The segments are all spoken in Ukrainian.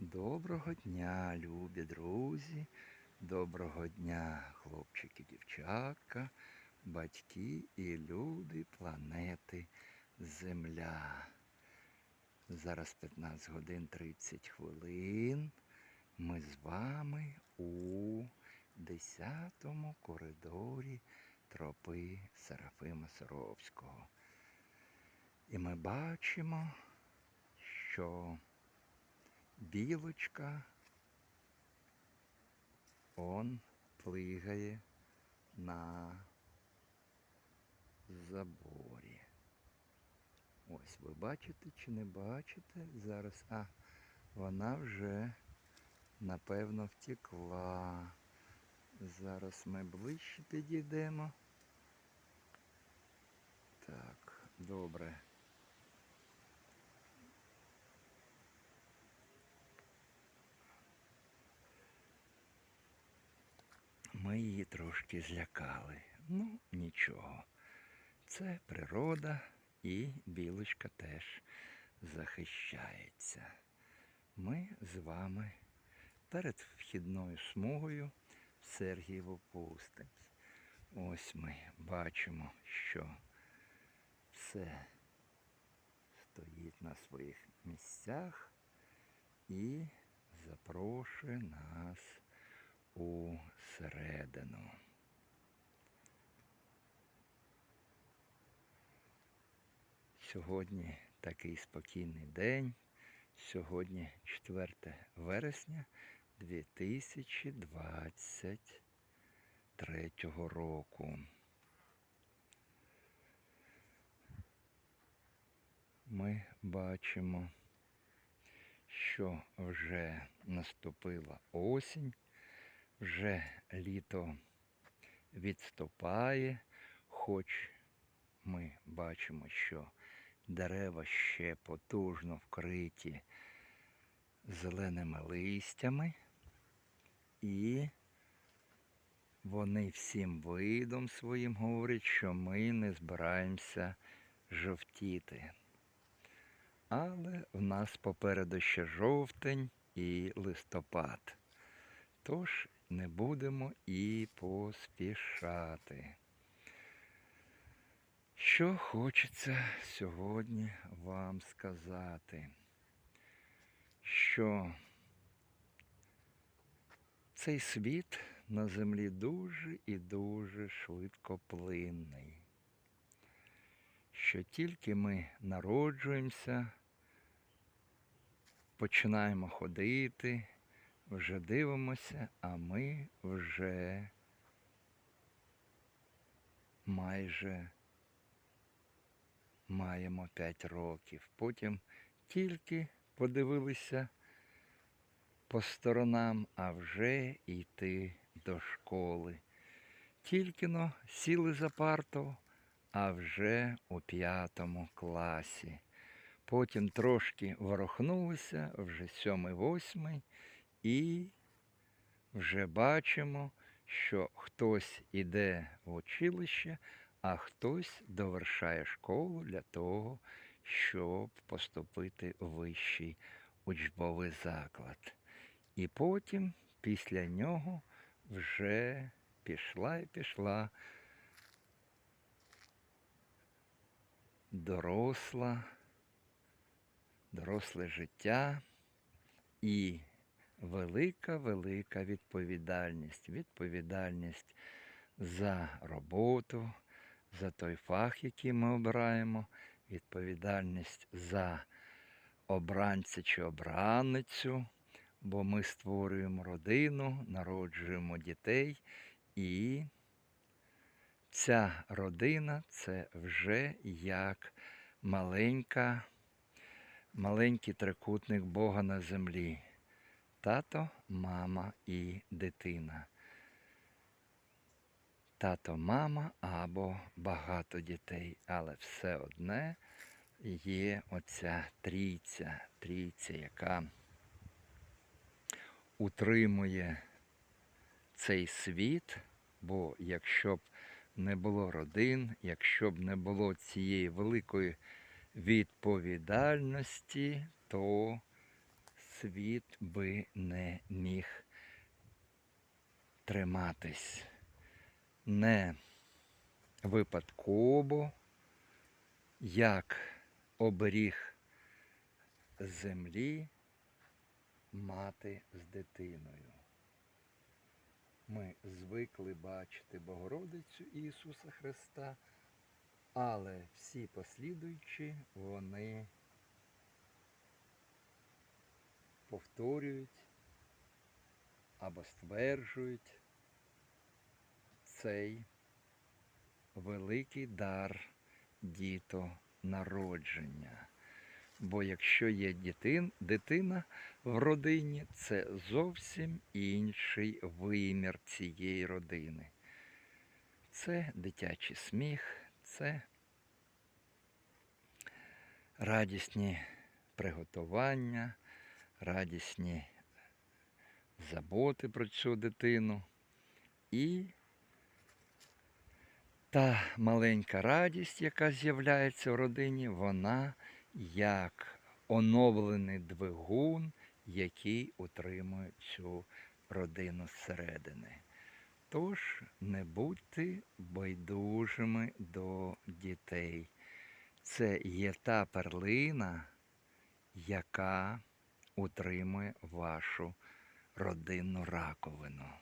Доброго дня, любі друзі. Доброго дня, хлопчики, дівчатка, батьки і люди планети Земля. Зараз 15 годин 30 хвилин. Ми з вами у 10 коридорі тропи Серафима Саровського. І ми бачимо, що білочка он плигає на заборі. Ось ви бачите чи не бачите? Зараз, а вона вже напевно втекла. Зараз ми ближче підійдемо. Так, добре. Ми її трошки злякали. Ну, нічого. Це природа і білочка теж захищається. Ми з вами перед вхідною смугою в Сергієву пустинь. Ось ми бачимо, що все стоїть на своїх місцях і запрошує нас у середину. Сьогодні такий спокійний день. Сьогодні 4 вересня 2023 року. Ми бачимо, що вже наступила осінь вже літо відступає, хоч ми бачимо, що дерева ще потужно вкриті зеленими листями, і вони всім видом своїм говорять, що ми не збираємося жовтіти. Але в нас попереду ще жовтень і листопад. Тож не будемо і поспішати. Що хочеться сьогодні вам сказати, що цей світ на землі дуже і дуже швидкоплинний, що тільки ми народжуємося, починаємо ходити, вже дивимося, а ми вже майже маємо 5 років. Потім тільки подивилися по сторонам, а вже йти до школи. Тільки но сіли за парту, а вже у п'ятому класі. Потім трошки ворохнулися, вже сьомий, восьмий, і вже бачимо, що хтось іде в училище, а хтось довершає школу для того, щоб поступити в вищий учбовий заклад. І потім, після нього, вже пішла і пішла доросла, доросле життя і велика, велика відповідальність. Відповідальність за роботу, за той фах, який ми обираємо, відповідальність за обранця чи обранницю, бо ми створюємо родину, народжуємо дітей і ця родина це вже як маленька, маленький трикутник Бога на землі. Тато, мама і дитина. Тато, мама або багато дітей, але все одне є оця трійця, трійця, яка утримує цей світ, бо якщо б не було родин, якщо б не було цієї великої відповідальності, то світ би не міг триматись. Не випадково, як оберіг землі мати з дитиною. Ми звикли бачити Богородицю Ісуса Христа, але всі послідуючі вони повторюють або стверджують цей великий дар діто народження. Бо якщо є дитин, дитина в родині, це зовсім інший вимір цієї родини. Це дитячий сміх, це радісні приготування, радісні заботи про цю дитину. І та маленька радість, яка з'являється в родині, вона як оновлений двигун, який утримує цю родину зсередини. Тож не будьте байдужими до дітей. Це є та перлина, яка утримує вашу родинну раковину.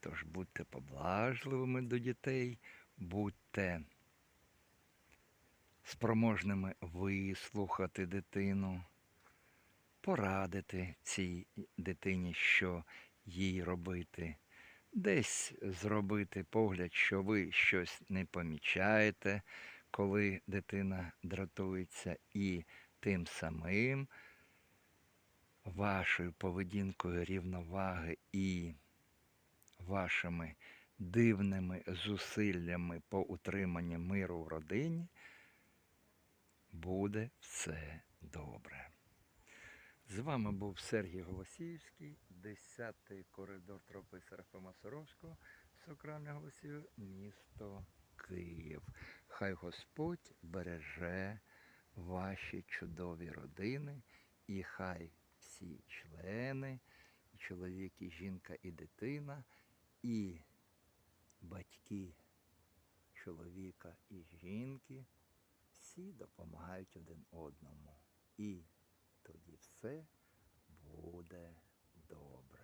Тож будьте поблажливими до дітей, будьте спроможними вислухати дитину, порадити цій дитині, що їй робити, десь зробити погляд, що ви щось не помічаєте, коли дитина дратується, і тим самим вашою поведінкою рівноваги і вашими дивними зусиллями по утриманню миру в родині буде все добре. З вами був Сергій Голосіївський, 10-й коридор тропи Серафима Саровського, Сокральне Голосів, місто Київ. Хай Господь береже ваші чудові родини і хай всі члени, і чоловік, і жінка, і дитина, і батьки чоловіка і жінки всі допомагають один одному. І тоді все буде добре.